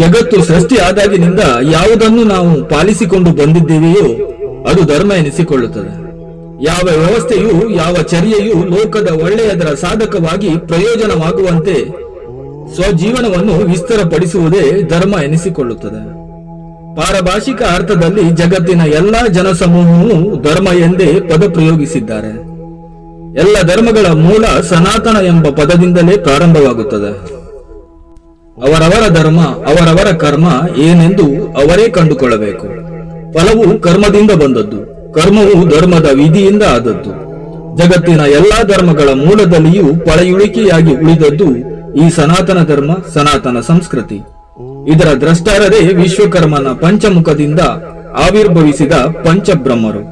ಜಗತ್ತು ಸೃಷ್ಟಿ ಆದಾಗಿನಿಂದ ಯಾವುದನ್ನು ನಾವು ಪಾಲಿಸಿಕೊಂಡು ಬಂದಿದ್ದೇವೆಯೋ ಅದು ಧರ್ಮ ಎನಿಸಿಕೊಳ್ಳುತ್ತದೆ. ಯಾವ ವ್ಯವಸ್ಥೆಯು, ಯಾವ ಚರ್ಯೆಯು ಲೋಕದ ಒಳ್ಳೆಯದರ ಸಾಧಕವಾಗಿ ಪ್ರಯೋಜನವಾಗುವಂತೆ ಸ್ವಜೀವನವನ್ನು ವಿಸ್ತರಪಡಿಸುವುದೇ ಧರ್ಮ ಎನಿಸಿಕೊಳ್ಳುತ್ತದೆ. ಪಾರಭಾಷಿಕ ಅರ್ಥದಲ್ಲಿ ಜಗತ್ತಿನ ಎಲ್ಲಾ ಜನಸಮೂಹವು ಧರ್ಮ ಎಂದೇ ಪದ ಪ್ರಯೋಗಿಸಿದ್ದಾರೆ. ಎಲ್ಲ ಧರ್ಮಗಳ ಮೂಲ ಸನಾತನ ಎಂಬ ಪದದಿಂದಲೇ ಪ್ರಾರಂಭವಾಗುತ್ತದೆ. ಅವರವರ ಧರ್ಮ, ಅವರವರ ಕರ್ಮ ಏನೆಂದು ಅವರೇ ಕಂಡುಕೊಳ್ಳಬೇಕು. ಫಲವು ಕರ್ಮದಿಂದ ಬಂದದ್ದು, ಕರ್ಮವು ಧರ್ಮದ ವಿಧಿಯಿಂದ ಆದದ್ದು. ಜಗತ್ತಿನ ಎಲ್ಲಾ ಧರ್ಮಗಳ ಮೂಲದಲ್ಲಿಯೂ ಪಳೆಯುಳಿಕೆಯಾಗಿ ಉಳಿದದ್ದು ಈ ಸನಾತನ ಧರ್ಮ, ಸನಾತನ ಸಂಸ್ಕೃತಿ. ಇದರ ದ್ರಷ್ಟಾರರೇ ವಿಶ್ವಕರ್ಮನ ಪಂಚಮುಖದಿಂದ ಆವಿರ್ಭವಿಸಿದ ಪಂಚಬ್ರಹ್ಮರು.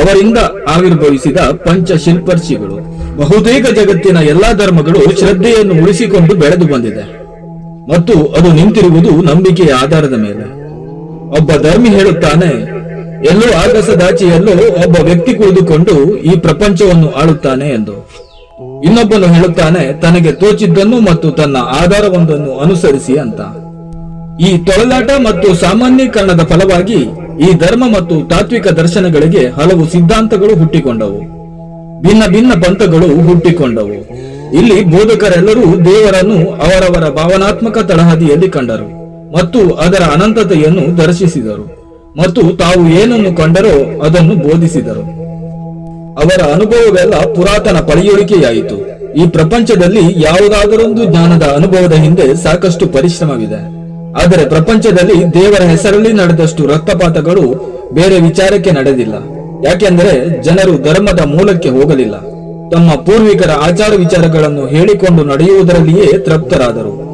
ಅವರಿಂದ ಆವಿರ್ಭವಿಸಿದ ಪಂಚ ಶಿಲ್ಪರ್ಷಿಗಳು ಬಹುತೇಕ ಜಗತ್ತಿನ ಎಲ್ಲಾ ಧರ್ಮಗಳು ಶ್ರದ್ಧೆಯನ್ನು ಉಳಿಸಿಕೊಂಡು ಬೆಳೆದು ಬಂದಿದೆ. ಮತ್ತು ಅದು ನಿಂತಿರುವುದು ನಂಬಿಕೆಯ ಆಧಾರದ ಮೇಲೆ. ಒಬ್ಬ ಧರ್ಮಿ ಹೇಳುತ್ತಾನೆ, ಎಲ್ಲೋ ಆಗಸದಾಚೆಯಲ್ಲೋ ಒಬ್ಬ ವ್ಯಕ್ತಿ ಕುಳಿದುಕೊಂಡು ಈ ಪ್ರಪಂಚವನ್ನು ಆಳುತ್ತಾನೆ ಎಂದು. ಇನ್ನೊಬ್ಬನು ಹೇಳುತ್ತಾನೆ, ತನಗೆ ತೋಚಿದ್ದನ್ನು ಮತ್ತು ತನ್ನ ಆಧಾರವೊಂದನ್ನು ಅನುಸರಿಸಿ ಅಂತ. ಈ ತೊಳಲಾಟ ಮತ್ತು ಸಾಮಾನ್ಯೀಕರಣದ ಫಲವಾಗಿ ಈ ಧರ್ಮ ಮತ್ತು ತಾತ್ವಿಕ ದರ್ಶನಗಳಿಗೆ ಹಲವು ಸಿದ್ಧಾಂತಗಳು ಹುಟ್ಟಿಕೊಂಡವು. ಭಿನ್ನ ಭಿನ್ನ ಪಂಥಗಳು ಹುಟ್ಟಿಕೊಂಡವು. ಇಲ್ಲಿ ಬೋಧಕರೆಲ್ಲರೂ ದೇವರನ್ನು ಅವರವರ ಭಾವನಾತ್ಮಕ ತಳಹದಿಯಲ್ಲಿ ಕಂಡರು ಮತ್ತು ಅದರ ಅನಂತತೆಯನ್ನು ದರ್ಶಿಸಿದರು ಮತ್ತು ತಾವು ಏನನ್ನು ಕಂಡರೋ ಅದನ್ನು ಬೋಧಿಸಿದರು. ಅವರ ಅನುಭವವೆಲ್ಲ ಪುರಾತನ ಪಳೆಯುಳಿಕೆಯಾಯಿತು. ಈ ಪ್ರಪಂಚದಲ್ಲಿ ಯಾವುದಾದರೊಂದು ಜ್ಞಾನದ ಅನುಭವದ ಹಿಂದೆ ಸಾಕಷ್ಟು ಪರಿಶ್ರಮವಿದೆ. ಆದರೆ ಪ್ರಪಂಚದಲ್ಲಿ ದೇವರ ಹೆಸರಲ್ಲಿ ನಡೆದಷ್ಟು ರಕ್ತಪಾತಗಳು ಬೇರೆ ವಿಚಾರಕ್ಕೆ ನಡೆದಿಲ್ಲ. ಯಾಕೆಂದರೆ ಜನರು ಧರ್ಮದ ಮೂಲಕ್ಕೆ ಹೋಗಲಿಲ್ಲ. ತಮ್ಮ ಪೂರ್ವಿಕರ ಆಚಾರ ವಿಚಾರಗಳನ್ನು ಹೇಳಿಕೊಂಡು ನಡೆಯುವುದರಲ್ಲಿಯೇ ತೃಪ್ತರಾದರು.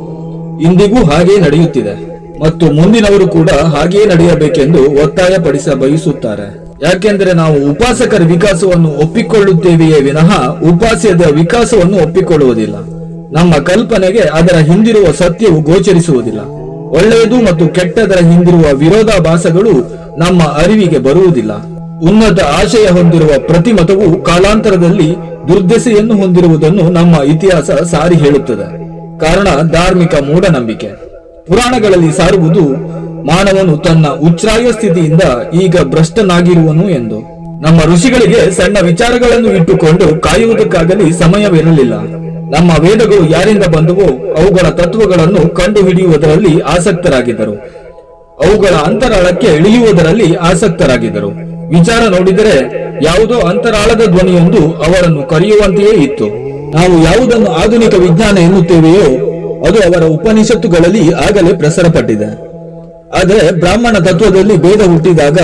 ಇಂದಿಗೂ ಹಾಗೆ ನಡೆಯುತ್ತಿದೆ. ಮತ್ತು ಮುಂದಿನವರು ಕೂಡ ಹಾಗೆಯೇ ನಡೆಯಬೇಕೆಂದು ಒತ್ತಾಯ ಪಡಿಸ ಬಯಸುತ್ತಾರೆ. ಯಾಕೆಂದರೆ ನಾವು ಉಪಾಸಕರ ವಿಕಾಸವನ್ನು ಒಪ್ಪಿಕೊಳ್ಳುತ್ತೇವೆಯೇ ವಿನಃ ಉಪಾಸ್ಯದ ವಿಕಾಸವನ್ನು ಒಪ್ಪಿಕೊಳ್ಳುವುದಿಲ್ಲ. ನಮ್ಮ ಕಲ್ಪನೆಗೆ ಅದರ ಹಿಂದಿರುವ ಸತ್ಯವು ಗೋಚರಿಸುವುದಿಲ್ಲ. ಒಳ್ಳೆಯದು ಮತ್ತು ಕೆಟ್ಟದರ ಹಿಂದಿರುವ ವಿರೋಧಾಭಾಸಗಳು ನಮ್ಮ ಅರಿವಿಗೆ ಬರುವುದಿಲ್ಲ. ಉನ್ನತ ಆಶಯ ಹೊಂದಿರುವ ಪ್ರತಿಮತವು ಕಾಲಾಂತರದಲ್ಲಿ ದುರ್ದೆಸೆಯನ್ನು ಹೊಂದಿರುವುದನ್ನು ನಮ್ಮ ಇತಿಹಾಸ ಸಾರಿ ಹೇಳುತ್ತದೆ. ಕಾರಣ ಧಾರ್ಮಿಕ ಮೂಢನಂಬಿಕೆ. ಪುರಾಣಗಳಲ್ಲಿ ಸಾರುವುದು, ಮಾನವನು ತನ್ನ ಉಚ್ಛ್ರಾಯ ಸ್ಥಿತಿಯಿಂದ ಈಗ ಭ್ರಷ್ಟನಾಗಿರುವನು ಎಂದು. ನಮ್ಮ ಋಷಿಗಳಿಗೆ ಸಣ್ಣ ವಿಚಾರಗಳನ್ನು ಇಟ್ಟುಕೊಂಡು ಕಾಯುವುದಕ್ಕಾಗಲಿ ಸಮಯವಿರಲಿಲ್ಲ. ನಮ್ಮ ವೇದಗಳು ಯಾರಿಂದ ಬಂದವೋ ಅವುಗಳ ತತ್ವಗಳನ್ನು ಕಂಡುಹಿಡಿಯುವುದರಲ್ಲಿ ಆಸಕ್ತರಾಗಿದ್ದರು. ಅವುಗಳ ಅಂತರಾಳಕ್ಕೆ ಇಳಿಯುವುದರಲ್ಲಿ ಆಸಕ್ತರಾಗಿದ್ದರು. ವಿಚಾರ ನೋಡಿದರೆ ಯಾವುದೋ ಅಂತರಾಳದ ಧ್ವನಿಯೊಂದು ಅವರನ್ನು ಕರೆಯುವಂತೆಯೇ ಇತ್ತು. ನಾವು ಯಾವುದನ್ನು ಆಧುನಿಕ ವಿಜ್ಞಾನ ಎನ್ನುತ್ತೇವೆಯೋ, ಅದು ಅವರ ಉಪನಿಷತ್ತುಗಳಲ್ಲಿ ಆಗಲೇ ಪ್ರಸರಪಟ್ಟಿದೆ. ಆದರೆ ಬ್ರಾಹ್ಮಣ ತತ್ವದಲ್ಲಿ ಭೇದ ಹುಟ್ಟಿದಾಗ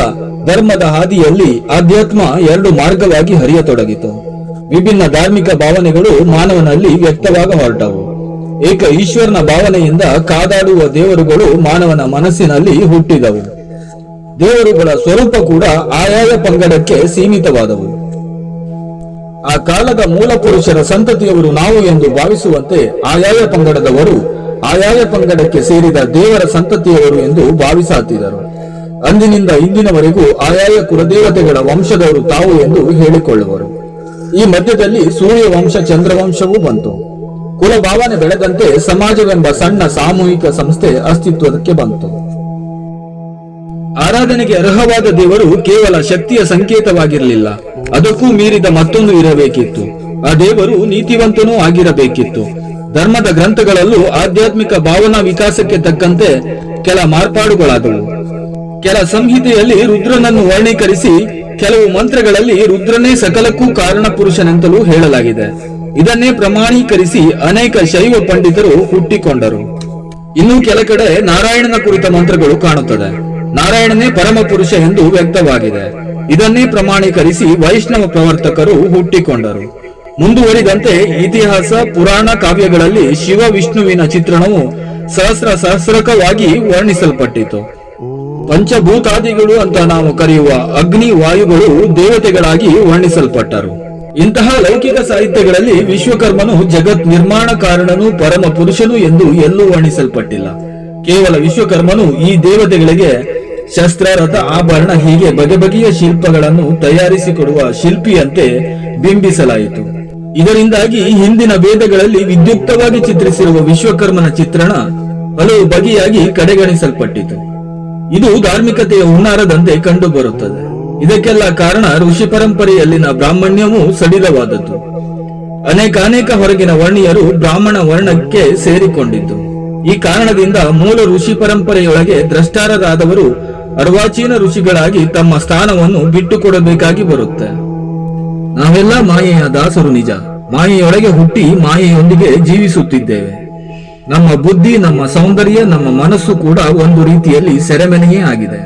ಧರ್ಮದ ಹಾದಿಯಲ್ಲಿ ಆಧ್ಯಾತ್ಮ ಎರಡು ಮಾರ್ಗವಾಗಿ ಹರಿಯತೊಡಗಿತು. ವಿಭಿನ್ನ ಧಾರ್ಮಿಕ ಭಾವನೆಗಳು ಮಾನವನಲ್ಲಿ ವ್ಯಕ್ತವಾಗ ಹೊರಟವು. ಏಕ ಈಶ್ವರನ ಭಾವನೆಯಿಂದ ಕಾದಾಡುವ ದೇವರುಗಳು ಮಾನವನ ಮನಸ್ಸಿನಲ್ಲಿ ಹುಟ್ಟಿದವು. ದೇವರುಗಳ ಸ್ವರೂಪ ಕೂಡ ಆಯಾಯ ಪಂಗಡಕ್ಕೆ ಸೀಮಿತವಾದವು. ಆ ಕಾಲದ ಮೂಲ ಪುರುಷರ ಸಂತತಿಯವರು ನಾವು ಎಂದು ಭಾವಿಸುವಂತೆ ಆಯಾಯ ಪಂಗಡದವರು ಆಯಾಯ ಪಂಗಡಕ್ಕೆ ಸೇರಿದ ದೇವರ ಸಂತತಿಯವರು ಎಂದು ಭಾವಿಸಾತಿದರು. ಅಂದಿನಿಂದ ಇಂದಿನವರೆಗೂ ಆಯಾಯ ಕುಲದೇವತೆಗಳ ವಂಶದವರು ತಾವು ಎಂದು ಹೇಳಿಕೊಳ್ಳುವರು. ಈ ಮಧ್ಯದಲ್ಲಿ ಸೂರ್ಯ ವಂಶ ಚಂದ್ರವಂಶವೂ ಬಂತು. ಕುಲ ಭಾವನೆ ಬೆಳೆದಂತೆ ಸಮಾಜವೆಂಬ ಸಣ್ಣ ಸಾಮೂಹಿಕ ಸಂಸ್ಥೆ ಅಸ್ತಿತ್ವಕ್ಕೆ ಬಂತು. ಆರಾಧನೆಗೆ ಅರ್ಹವಾದ ದೇವರು ಕೇವಲ ಶಕ್ತಿಯ ಸಂಕೇತವಾಗಿರಲಿಲ್ಲ. ಅದಕ್ಕೂ ಮೀರಿದ ಮತ್ತೊಂದು ಇರಬೇಕಿತ್ತು. ಆ ದೇವರು ನೀತಿವಂತನೂ ಆಗಿರಬೇಕಿತ್ತು. ಧರ್ಮದ ಗ್ರಂಥಗಳಲ್ಲೂ ಆಧ್ಯಾತ್ಮಿಕ ಭಾವನಾ ವಿಕಾಸಕ್ಕೆ ತಕ್ಕಂತೆ ಕೆಲ ಮಾರ್ಪಾಡುಗಳಾದವು. ಕೆಲ ಸಂಹಿತೆಯಲ್ಲಿ ರುದ್ರನನ್ನು ವರ್ಣೀಕರಿಸಿ, ಕೆಲವು ಮಂತ್ರಗಳಲ್ಲಿ ರುದ್ರನೇ ಸಕಲಕ್ಕೂ ಕಾರಣ ಪುರುಷನೆಂತಲೂ ಹೇಳಲಾಗಿದೆ. ಇದನ್ನೇ ಪ್ರಮಾಣೀಕರಿಸಿ ಅನೇಕ ಶೈವ ಪಂಡಿತರು ಹುಟ್ಟಿಕೊಂಡರು. ಇನ್ನು ಕೆಲ ಕಡೆ ನಾರಾಯಣನ ಕುರಿತ ಮಂತ್ರಗಳು ಕಾಣುತ್ತದೆ. ನಾರಾಯಣನೇ ಪರಮ ಪುರುಷ ಎಂದು ವ್ಯಕ್ತವಾಗಿದೆ. ಇದನ್ನೇ ಪ್ರಮಾಣೀಕರಿಸಿ ವೈಷ್ಣವ ಪ್ರವರ್ತಕರು ಹುಟ್ಟಿಕೊಂಡರು. ಮುಂದುವರಿದಂತೆ ಇತಿಹಾಸ, ಪುರಾಣ ಕಾವ್ಯಗಳಲ್ಲಿ ಶಿವ ವಿಷ್ಣುವಿನ ಚಿತ್ರಣವು ಸಹಸ್ರ ಸಹಸ್ರಕವಾಗಿ ವರ್ಣಿಸಲ್ಪಟ್ಟಿತು. ಪಂಚಭೂತಾದಿಗಳು ಅಂತ ನಾವು ಕರೆಯುವ ಅಗ್ನಿ ವಾಯುಗಳು ದೇವತೆಗಳಾಗಿ ವರ್ಣಿಸಲ್ಪಟ್ಟರು. ಇಂತಹ ಲೌಕಿಕ ಸಾಹಿತ್ಯಗಳಲ್ಲಿ ವಿಶ್ವಕರ್ಮನು ಜಗತ್ ನಿರ್ಮಾಣ ಕಾರಣನು ಪರಮ ಪುರುಷನು ಎಂದು ಎಲ್ಲೂ ವರ್ಣಿಸಲ್ಪಟ್ಟಿಲ್ಲ. ಕೇವಲ ವಿಶ್ವಕರ್ಮನು ಈ ದೇವತೆಗಳಿಗೆ ಶಸ್ತ್ರ ರಥ ಆಭರಣ ಹೀಗೆ ಬಗೆ ಬಗೆಯ ಶಿಲ್ಪಗಳನ್ನು ತಯಾರಿಸಿಕೊಡುವ ಶಿಲ್ಪಿಯಂತೆ ಬಿಂಬಿಸಲಾಯಿತು. ಇದರಿಂದಾಗಿ ಹಿಂದಿನ ವೇದಗಳಲ್ಲಿ ವಿದ್ಯುಕ್ತವಾಗಿ ಚಿತ್ರಿಸಿರುವ ವಿಶ್ವಕರ್ಮನ ಚಿತ್ರಣ ಹಲವು ಬಗೆಯಾಗಿ ಕಡೆಗಣಿಸಲ್ಪಟ್ಟಿತು. ಇದು ಧಾರ್ಮಿಕತೆಯ ಹುನ್ನಾರದಂತೆ ಕಂಡುಬರುತ್ತದೆ. ಇದಕ್ಕೆಲ್ಲ ಕಾರಣ ಋಷಿ ಪರಂಪರೆಯಲ್ಲಿನ ಬ್ರಾಹ್ಮಣ್ಯವೂ ಸಡಿಲವಾದದ್ದು. ಅನೇಕಾನೇಕ ಅನೇಕ ಹೊರಗಿನ ವರ್ಣೀಯರು ಬ್ರಾಹ್ಮಣ ವರ್ಣಕ್ಕೆ ಸೇರಿಕೊಂಡಿದ್ದು. ಈ ಕಾರಣದಿಂದ ಮೂಲ ಋಷಿ ಪರಂಪರೆಯೊಳಗೆ ದ್ರಷ್ಟಾರರಾದವರು ಅರ್ವಾಚೀನ ಋಷಿಗಳಾಗಿ ತಮ್ಮ ಸ್ಥಾನವನ್ನು ಬಿಟ್ಟುಕೊಡಬೇಕಾಗಿ ಬರುತ್ತೆ. ನಾವೆಲ್ಲ ಮಾಯೆಯ ದಾಸರು ನಿಜ. ಮಾಯೆಯೊಳಗೆ ಹುಟ್ಟಿ ಮಾಯೆಯೊಂದಿಗೆ ಜೀವಿಸುತ್ತಿದ್ದೇವೆ. ನಮ್ಮ ಬುದ್ಧಿ, ನಮ್ಮ ಸೌಂದರ್ಯ, ನಮ್ಮ ಮನಸ್ಸು ಕೂಡ ಒಂದು ರೀತಿಯಲ್ಲಿ ಸೆರೆಮನೆಯೇ ಆಗಿದೆ.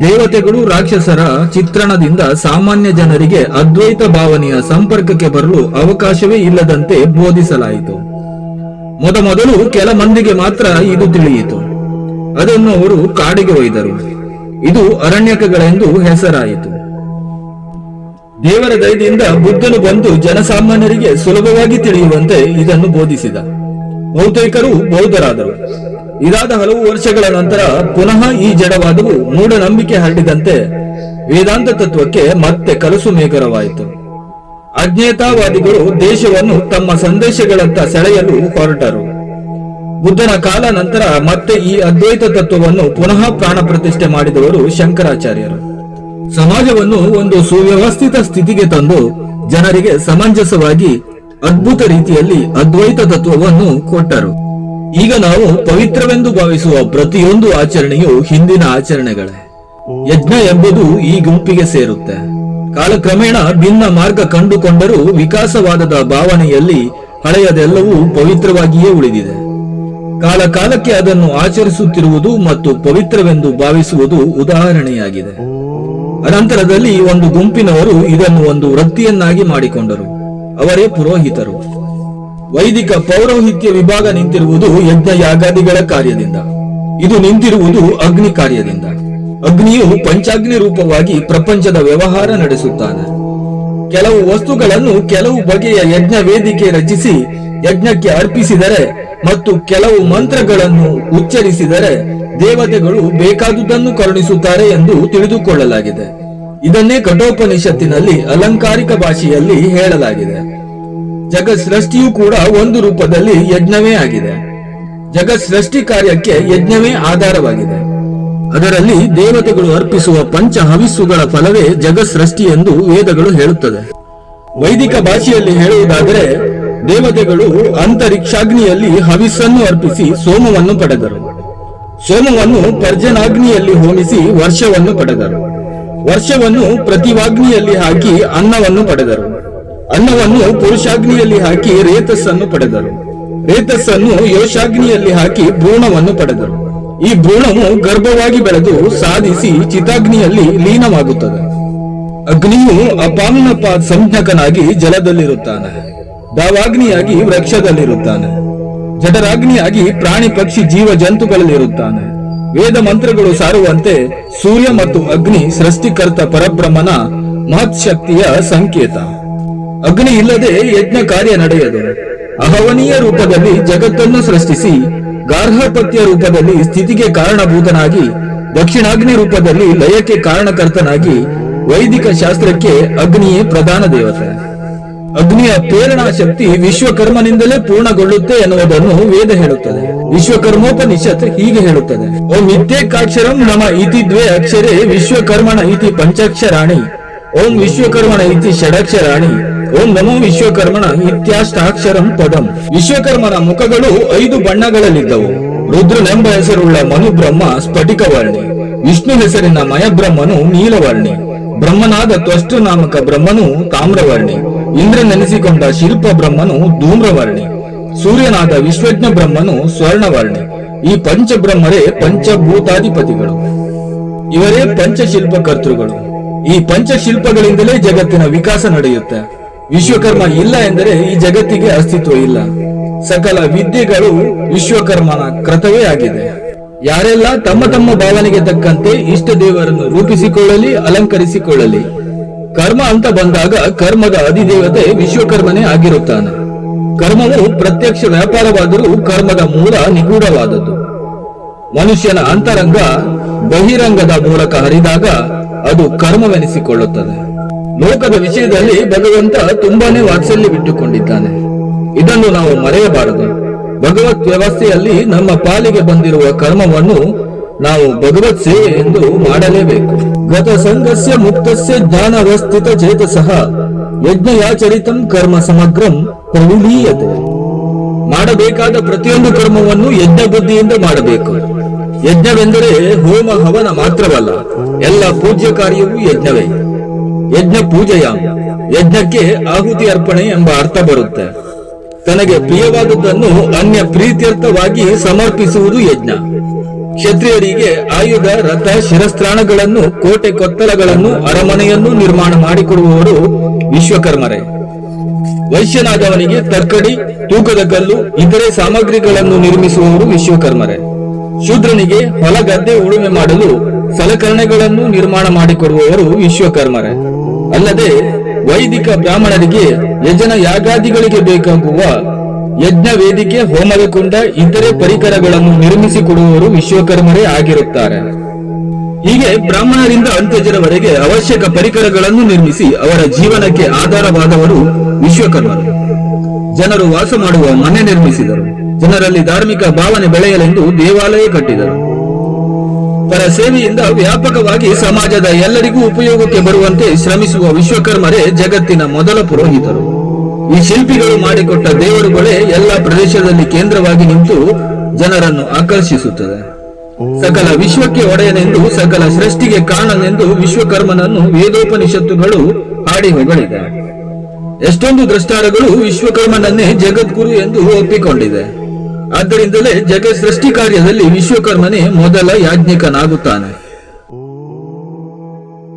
ದೇವತೆಗಳು, ರಾಕ್ಷಸರ ಚಿತ್ರಣದಿಂದ ಸಾಮಾನ್ಯ ಜನರಿಗೆ ಅದ್ವೈತ ಭಾವನೆಯ ಸಂಪರ್ಕಕ್ಕೆ ಬರಲು ಅವಕಾಶವೇ ಇಲ್ಲದಂತೆ ಬೋಧಿಸಲಾಯಿತು. ಮೊದಮೊದಲು ಕೆಲ ಮಂದಿಗೆ ಮಾತ್ರ ಇದು ತಿಳಿಯಿತು. ಅದನ್ನು ಅವರು ಕಾಡಿಗೆ ಒಯ್ದರು. ಇದು ಅರಣ್ಯಕಗಳೆಂದು ಹೆಸರಾಯಿತು. ದೇವರ ದಯದಿಂದ ಬುದ್ಧನು ಬಂದು ಜನಸಾಮಾನ್ಯರಿಗೆ ಸುಲಭವಾಗಿ ತಿಳಿಯುವಂತೆ ಇದನ್ನು ಬೋಧಿಸಿದ. ಬಹುತೇಕರು ಬೌದ್ಧರಾದರು. ಇದಾದ ಹಲವು ವರ್ಷಗಳ ನಂತರ ಪುನಃ ಈ ಜಡವಾದವು ಮೂಢನಂಬಿಕೆ ಹರಡಿದಂತೆ ವೇದಾಂತ ತತ್ವಕ್ಕೆ ಮತ್ತೆ ಕಲಸು ಮೇಘರವಾಯಿತು. ಅಜ್ಞೇತಾವಾದಿಗಳು ದೇಶವನ್ನು ತಮ್ಮ ಸಂದೇಶಗಳತ್ತ ಸೆಳೆಯಲು ಹೊರಟರು. ಬುದ್ಧನ ಕಾಲ ನಂತರ ಮತ್ತೆ ಈ ಅದ್ವೈತ ತತ್ವವನ್ನು ಪುನಃ ಪ್ರಾಣ ಪ್ರತಿಷ್ಠೆ ಮಾಡಿದವರು ಶಂಕರಾಚಾರ್ಯರು. ಸಮಾಜವನ್ನು ಒಂದು ಸುವ್ಯವಸ್ಥಿತ ಸ್ಥಿತಿಗೆ ತಂದು ಜನರಿಗೆ ಸಮಂಜಸವಾಗಿ ಅದ್ಭುತ ರೀತಿಯಲ್ಲಿ ಅದ್ವೈತ ತತ್ವವನ್ನು ಕೊಟ್ಟರು. ಈಗ ನಾವು ಪವಿತ್ರವೆಂದು ಭಾವಿಸುವ ಪ್ರತಿಯೊಂದು ಆಚರಣೆಯು ಹಿಂದಿನ ಆಚರಣೆಗಳೇ. ಯಜ್ಞ ಎಂಬುದು ಈ ಗುಂಪಿಗೆ ಸೇರುತ್ತೆ. ಕಾಲಕ್ರಮೇಣ ಭಿನ್ನ ಮಾರ್ಗ ಕಂಡುಕೊಂಡರೂ ವಿಕಾಸವಾದದ ಭಾವನೆಯಲ್ಲಿ ಹಳೆಯದೆಲ್ಲವೂ ಪವಿತ್ರವಾಗಿಯೇ ಉಳಿದಿದೆ. ಕಾಲ ಕಾಲಕ್ಕೆ ಅದನ್ನು ಆಚರಿಸುತ್ತಿರುವುದು ಮತ್ತು ಪವಿತ್ರವೆಂದು ಭಾವಿಸುವುದು ಉದಾಹರಣೆಯಾಗಿದೆ. ಅನಂತರದಲ್ಲಿ ಒಂದು ಗುಂಪಿನವರು ಇದನ್ನು ಒಂದು ವೃತ್ತಿಯನ್ನಾಗಿ ಮಾಡಿಕೊಂಡರು. ಅವರೇ ಪುರೋಹಿತರು. ವೈದಿಕ ಪೌರೋಹಿತ್ಯ ವಿಭಾಗ ನಿಂತಿರುವುದು ಯಜ್ಞ ಯಾಗಾದಿಗಳ ಕಾರ್ಯದಿಂದ. ಇದು ನಿಂತಿರುವುದು ಅಗ್ನಿ ಕಾರ್ಯದಿಂದ ಅಗ್ನಿಯು ಪಂಚಾಗ್ನಿ ರೂಪವಾಗಿ ಪ್ರಪಂಚದ ವ್ಯವಹಾರ ನಡೆಸುತ್ತಾನೆ. ಕೆಲವು ವಸ್ತುಗಳನ್ನು ಕೆಲವು ಬಗೆಯ ಯಜ್ಞ ವೇದಿಕೆ ರಚಿಸಿ ಯಜ್ಞಕ್ಕೆ ಅರ್ಪಿಸಿದರೆ ಮತ್ತು ಕೆಲವು ಮಂತ್ರಗಳನ್ನು ಉಚ್ಚರಿಸಿದರೆ ದೇವತೆಗಳು ಬೇಕಾದುದನ್ನು ಕರುಣಿಸುತ್ತಾರೆ ಎಂದು ತಿಳಿದುಕೊಳ್ಳಲಾಗಿದೆ. ಇದನ್ನೇ ಕಠೋಪನಿಷತ್ತಿನಲ್ಲಿ ಅಲಂಕಾರಿಕ ಭಾಷೆಯಲ್ಲಿ ಹೇಳಲಾಗಿದೆ. ಜಗತ್ ಸೃಷ್ಟಿಯು ಕೂಡ ಒಂದು ರೂಪದಲ್ಲಿ ಯಜ್ಞವೇ ಆಗಿದೆ. ಜಗತ್ ಸೃಷ್ಟಿ ಕಾರ್ಯಕ್ಕೆ ಯಜ್ಞವೇ ಆಧಾರವಾಗಿದೆ. ಅದರಲ್ಲಿ ದೇವತೆಗಳು ಅರ್ಪಿಸುವ ಪಂಚ ಹವಿಸ್ಸುಗಳ ಫಲವೇ ಜಗತ್ ಸೃಷ್ಟಿ ಎಂದು ವೇದಗಳು ಹೇಳುತ್ತದೆ. ವೈದಿಕ ಭಾಷೆಯಲ್ಲಿ ಹೇಳುವುದಾದರೆ, ದೇವತೆಗಳು ಅಂತರಿಕ್ಷಾಗ್ನಿಯಲ್ಲಿ ಹವಿಸ್ಸನ್ನು ಅರ್ಪಿಸಿ ಸೋಮವನ್ನು ಪಡೆದರು. ಸೋಮವನ್ನು ಪರ್ಜನಾಗ್ನಿಯಲ್ಲಿ ಹೋಮಿಸಿ ವರ್ಷವನ್ನು ಪಡೆದರು. ವರ್ಷವನ್ನು ಪ್ರತಿವಾಗ್ನಿಯಲ್ಲಿ ಹಾಕಿ ಅನ್ನವನ್ನು ಪಡೆದರು. ಅನ್ನವನ್ನು ಪುರುಷಾಗ್ನಿಯಲ್ಲಿ ಹಾಕಿ ರೇತಸ್ಸನ್ನು ಪಡೆದರು. ರೇತಸ್ಸನ್ನು ಯೋಷಾಗ್ನಿಯಲ್ಲಿ ಹಾಕಿ ಭ್ರೂಣವನ್ನು ಪಡೆದರು. ಈ ಭ್ರೂಣವು ಗರ್ಭವಾಗಿ ಬೆಳೆದು ಸಾಧಿಸಿ ಚಿತಾಗ್ನಿಯಲ್ಲಿ ಲೀನವಾಗುತ್ತದೆ. ಅಗ್ನಿಯು ಅಪಾನಪ ಸಂಜ್ಞಕನಾಗಿ ಜಲದಲ್ಲಿರುತ್ತಾನೆ. ದಾವಾಗ್ನಿಯಾಗಿ ವೃಕ್ಷದಲ್ಲಿರುತ್ತಾನೆ. ಜಠರಾಗ್ನಿಯಾಗಿ ಪ್ರಾಣಿ ಪಕ್ಷಿ ಜೀವ ಜಂತುಗಳಲ್ಲಿರುತ್ತಾನೆ ವೇದ ಮಂತ್ರಗಳು ಸಾರುವಂತೆ ಸೂರ್ಯ ಮತ್ತು ಅಗ್ನಿ ಸೃಷ್ಟಿಕರ್ತ ಪರಬ್ರಹ್ಮನ ಮಹತ್ ಶಕ್ತಿಯ ಸಂಕೇತ. ಅಗ್ನಿ ಇಲ್ಲದೆ ಯಜ್ಞ ಕಾರ್ಯ ನಡೆಯದು. ಅಹವನೀಯ ರೂಪದಲ್ಲಿ ಜಗತ್ತನ್ನು ಸೃಷ್ಟಿಸಿ ಗಾರ್ಹಪತ್ಯ ರೂಪದಲ್ಲಿ ಸ್ಥಿತಿಗೆ ಕಾರಣಭೂತನಾಗಿ, ದಕ್ಷಿಣಾಗ್ನಿ ರೂಪದಲ್ಲಿ ಲಯಕ್ಕೆ ಕಾರಣಕರ್ತನಾಗಿ ವೈದಿಕ ಶಾಸ್ತ್ರಕ್ಕೆ ಅಗ್ನಿಯೇ ಪ್ರಧಾನ ದೇವತೆ. ಅಗ್ನಿಯ ಪ್ರೇರಣಾ ಶಕ್ತಿ ವಿಶ್ವಕರ್ಮನಿಂದಲೇ ಪೂರ್ಣಗೊಳ್ಳುತ್ತೆ ಎನ್ನುವುದನ್ನು ವೇದ ಹೇಳುತ್ತದೆ. ವಿಶ್ವಕರ್ಮೋಪನಿಷತ್ ಹೀಗೆ ಹೇಳುತ್ತದೆ. ಓಂ ಇತ್ಯೇಕಾಕ್ಷರಂ ನಮ ಇತಿ ದ್ವೇ ಅಕ್ಷರೇ ವಿಶ್ವಕರ್ಮಣ ಇತಿ ಪಂಚಾಕ್ಷರಾಣಿ. ಓಂ ವಿಶ್ವಕರ್ಮಣ ಇತಿ ಷಡಕ್ಷರಾಣಿ. ಓಂ ನಮೋ ವಿಶ್ವಕರ್ಮನ ಇತ್ಯಾಷ್ಟಾಕ್ಷರಂ ಪದಂ. ವಿಶ್ವಕರ್ಮನ ಮುಖಗಳು ಐದು ಬಣ್ಣಗಳಲ್ಲಿದ್ದವು. ರುದ್ರನೆಂಬ ಹೆಸರುಳ್ಳ ಮನುಬ್ರಹ್ಮ ಸ್ಫಟಿಕವರ್ಣಿ. ವಿಷ್ಣು ಹೆಸರಿನ ಮಯಬ್ರಹ್ಮನು ನೀಲವರ್ಣಿ. ಬ್ರಹ್ಮನಾದ ತ್ವಷ್ಟು ನಾಮಕ ಬ್ರಹ್ಮನು ತಾಮ್ರವರ್ಣಿ. ಇಂದ್ರನೆನಿಸಿಕೊಂಡ ಶಿಲ್ಪ ಬ್ರಹ್ಮನು ಧೂಮ್ರವರ್ಣಿ. ಸೂರ್ಯನಾದ ವಿಶ್ವಜ್ಞ ಬ್ರಹ್ಮನು ಸ್ವರ್ಣವರ್ಣಿ. ಈ ಪಂಚಬ್ರಹ್ಮರೇ ಪಂಚಭೂತಾಧಿಪತಿಗಳು. ಇವರೇ ಪಂಚಶಿಲ್ಪ ಕರ್ತೃಗಳು ಈ ಪಂಚಶಿಲ್ಪಗಳಿಂದಲೇ ಜಗತ್ತಿನ ವಿಕಾಸ ನಡೆಯುತ್ತೆ. ವಿಶ್ವಕರ್ಮ ಇಲ್ಲ ಎಂದರೆ ಈ ಜಗತ್ತಿಗೆ ಅಸ್ತಿತ್ವ ಇಲ್ಲ. ಸಕಲ ವಿದ್ಯೆಗಳು ವಿಶ್ವಕರ್ಮನ ಕೃತವೇ ಆಗಿದೆ. ಯಾರೆಲ್ಲ ತಮ್ಮ ತಮ್ಮ ಭಾವನೆಗೆ ತಕ್ಕಂತೆ ಇಷ್ಟ ದೇವರನ್ನು ರೂಪಿಸಿಕೊಳ್ಳಲಿ, ಅಲಂಕರಿಸಿಕೊಳ್ಳಲಿ. ಕರ್ಮ ಅಂತ ಬಂದಾಗ ಕರ್ಮದ ಅಧಿದೇವತೆ ವಿಶ್ವಕರ್ಮನೇ ಆಗಿರುತ್ತಾನೆ. ಕರ್ಮವು ಪ್ರತ್ಯಕ್ಷ ವ್ಯಾಪಾರವಾದರೂ ಕರ್ಮದ ಮೂಲ ನಿಗೂಢವಾದದ್ದು. ಮನುಷ್ಯನ ಅಂತರಂಗ ಬಹಿರಂಗದ ಮೂಲಕ ಹರಿದಾಗ ಅದು ಕರ್ಮವೆನಿಸಿಕೊಳ್ಳುತ್ತದೆ. ಲೋಕದ ವಿಷಯದಲ್ಲಿ ಭಗವಂತ ತುಂಬಾನೇ ವಾತ್ಸಲ್ಯ ಬಿಟ್ಟುಕೊಂಡಿದ್ದಾನೆ. ಇದನ್ನು ನಾವು ಮರೆಯಬಾರದು. ಭಗವತ್ ವ್ಯವಸ್ಥೆಯಲ್ಲಿ ನಮ್ಮ ಪಾಲಿಗೆ ಬಂದಿರುವ ಕರ್ಮವನ್ನು ನಾವು ಭಗವತ್ ಸೇವೆ ಎಂದು ಮಾಡಲೇಬೇಕು. ಗತ ಸಂಘಸ್ಯ ಮುಕ್ತಸ್ಯ ಜ್ಞಾನವಸ್ಥಿತ ಚೇತಸಃ ಯಜ್ಞಯಾಚರಿತಂ ಕರ್ಮ ಸಮಗ್ರಂ ಪ್ರವಿಲೀಯತೆ ಮಾಡಬೇಕಾದ ಪ್ರತಿಯೊಂದು ಕರ್ಮವನ್ನು ಯಜ್ಞ ಬುದ್ಧಿಯಿಂದ ಮಾಡಬೇಕು. ಯಜ್ಞವೆಂದರೆ ಹೋಮ ಹವನ ಮಾತ್ರವಲ್ಲ, ಎಲ್ಲ ಪೂಜ್ಯ ಕಾರ್ಯವೂ ಯಜ್ಞವೇ. ಯಜ್ಞ ಪೂಜೆಯ, ಯಜ್ಞಕ್ಕೆ ಆಹುತಿ ಅರ್ಪಣೆ ಎಂಬ ಅರ್ಥ ಬರುತ್ತೆ. ತನಗೆ ಪ್ರಿಯವಾದದ್ದನ್ನು ಅನ್ಯ ಪ್ರೀತ್ಯರ್ಥವಾಗಿ ಸಮರ್ಪಿಸುವುದು ಯಜ್ಞ. ಕ್ಷತ್ರಿಯರಿಗೆ ಆಯುಧ, ರಥ, ಶಿರಸ್ತ್ರಾಣಗಳನ್ನು, ಕೋಟೆ ಕೊತ್ತಲಗಳನ್ನು, ಅರಮನೆಯನ್ನು ನಿರ್ಮಾಣ ಮಾಡಿಕೊಡುವವರು ವಿಶ್ವಕರ್ಮರೇ. ವೈಶ್ಯನಾದವನಿಗೆ ತರ್ಕಡಿ, ತೂಕದ ಕಲ್ಲು, ಇತರೆ ಸಾಮಗ್ರಿಗಳನ್ನು ನಿರ್ಮಿಸುವವರು ವಿಶ್ವಕರ್ಮರೇ. ಶೂದ್ರನಿಗೆ ಹೊಲ ಗದ್ದೆ ಉಳುಮೆ ಮಾಡಲು ಸಲಕರಣೆಗಳನ್ನು ನಿರ್ಮಾಣ ಮಾಡಿಕೊಡುವವರು ವಿಶ್ವಕರ್ಮರೇ. ಅಲ್ಲದೆ ವೈದಿಕ ಬ್ರಾಹ್ಮಣರಿಗೆ ಯಜನ ಯಾಗಾದಿಗಳಿಗೆ ಬೇಕಾಗುವ ಯಜ್ಞ ವೇದಿಕೆ ಹೋಮದ ಇತರೆ ಪರಿಕರಗಳನ್ನು ನಿರ್ಮಿಸಿಕೊಡುವವರು ವಿಶ್ವಕರ್ಮರೇ ಆಗಿರುತ್ತಾರೆ. ಹೀಗೆ ಬ್ರಾಹ್ಮಣರಿಂದ ಅಂತ್ಯಜರವರೆಗೆ ಅವಶ್ಯಕ ಪರಿಕರಗಳನ್ನು ನಿರ್ಮಿಸಿ ಅವರ ಜೀವನಕ್ಕೆ ಆಧಾರವಾದವರು ವಿಶ್ವಕರ್ಮರು. ಜನರು ವಾಸ ಮಾಡುವ ಮನೆ ನಿರ್ಮಿಸಿದರು. ಜನರಲ್ಲಿ ಧಾರ್ಮಿಕ ಭಾವನೆ ಬೆಳೆಯಲೆಂದು ದೇವಾಲಯ ಕಟ್ಟಿದರು. ಪರ ಸೇವೆಯಿಂದ ವ್ಯಾಪಕವಾಗಿ ಸಮಾಜದ ಎಲ್ಲರಿಗೂ ಉಪಯೋಗಕ್ಕೆ ಬರುವಂತೆ ಶ್ರಮಿಸುವ ವಿಶ್ವಕರ್ಮರೇ ಜಗತ್ತಿನ ಮೊದಲ ಪುರೋಹಿತರು. ಈ ಶಿಲ್ಪಿಗಳು ಮಾಡಿಕೊಟ್ಟ ದೇವರುಗಳೇ ಎಲ್ಲ ಪ್ರದೇಶದಲ್ಲಿ ಕೇಂದ್ರವಾಗಿ ನಿಂತು ಜನರನ್ನು ಆಕರ್ಷಿಸುತ್ತದೆ. ಸಕಲ ವಿಶ್ವಕ್ಕೆ ಒಡೆಯನೆಂದು, ಸಕಲ ಸೃಷ್ಟಿಗೆ ಕಾರಣನೆಂದು ವಿಶ್ವಕರ್ಮನನ್ನು ವೇದೋಪನಿಷತ್ತುಗಳು ಹಾಡಿ ಹೊಗಳಿದೆ ಎಷ್ಟೊಂದು ದ್ರಷ್ಟಾರಗಳು ವಿಶ್ವಕರ್ಮನನ್ನೇ ಜಗದ್ಗುರು ಎಂದು ಒಪ್ಪಿಕೊಂಡಿದೆ ಆದ್ದರಿಂದಲೇ ಜಗತ್ ಸೃಷ್ಟಿ ಕಾರ್ಯದಲ್ಲಿ ವಿಶ್ವಕರ್ಮನೇ ಮೊದಲ ಯಾಜ್ಞಿಕನಾಗುತ್ತಾನೆ.